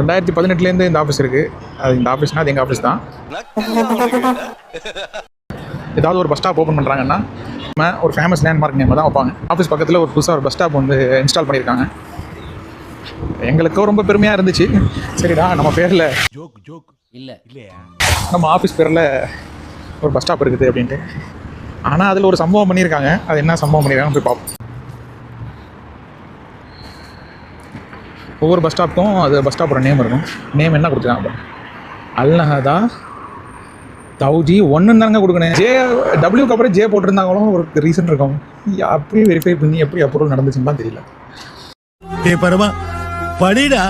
ரெண்டாயிரத்தி பதினெட்டுலேருந்து இந்த ஆஃபீஸ் இருக்குது அது இந்த ஆஃபீஸ்னால் அது எங்கள் ஆஃபீஸ் தான். ஏதாவது ஒரு பஸ் ஸ்டாப் ஓப்பன் பண்ணுறாங்கன்னா நம்ம ஒரு ஃபேமஸ் லேண்ட்மார்க் நேம் தான் வைப்பாங்க. ஆஃபீஸ் பக்கத்தில் ஒரு புதுசாக ஒரு பஸ் ஸ்டாப் வந்து இன்ஸ்டால் பண்ணியிருக்காங்க. எங்களுக்கும் ரொம்ப பெருமையாக இருந்துச்சு. சரிடா நம்ம பேரில் இல்ல. நம்ம ஆஃபீஸ் பேரில் ஒரு பஸ் ஸ்டாப் இருக்குது அப்படின்ட்டு. ஆனால் அதில் ஒரு சம்பவம் பண்ணியிருக்காங்க. அது என்ன சம்பவம் பண்ணியிருக்காங்க போய் பார்ப்போம். ஒவ்வொரு பஸ் ஸ்டாப்புக்கும் அது பஸ் ஸ்டாப்போட நேம் இருக்கும். நேம் என்ன கொடுத்துருக்காங்க அல்நஹதா தௌஜி ஒன்று தாங்க கொடுக்கணும். ஜே டபிள்யூக்கு அப்புறம் ஜே போட்டிருந்தாங்களும் ஒரு ரீசன் இருக்கும். அப்படியே வெரிஃபை பண்ணி எப்படி அப்ரூவல் நடந்துச்சுன்னு தெரியல. ஏ பரமா படிடா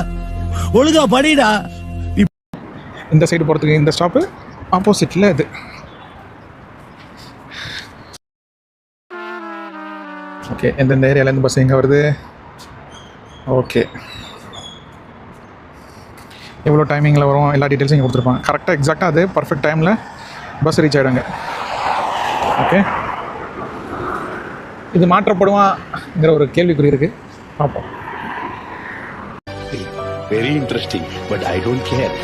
ஒழுங்கா படிடா. இந்த சைடு போகிறதுக்கு இந்த ஸ்டாப்பு ஆப்போசிட்டில் இது. ஓகே எந்தெந்த ஏரியாலேருந்து பஸ் எங்கே வருது? ஓகே எவ்வளோ டைமிங்கில் வரும் எல்லா டீட்டெயில்ஸும் இங்கே கொடுத்துருப்பாங்க. கரெக்டாக எக்ஸாக்டாக அது பர்ஃபெக்ட் டைமில் பஸ் ரீச் ஆகிடுங்க ஓகே இது மாற்றப்படுவாங்கிற ஒரு கேள்விக்குறி இருக்குது பார்ப்போம். Very interesting but I don't care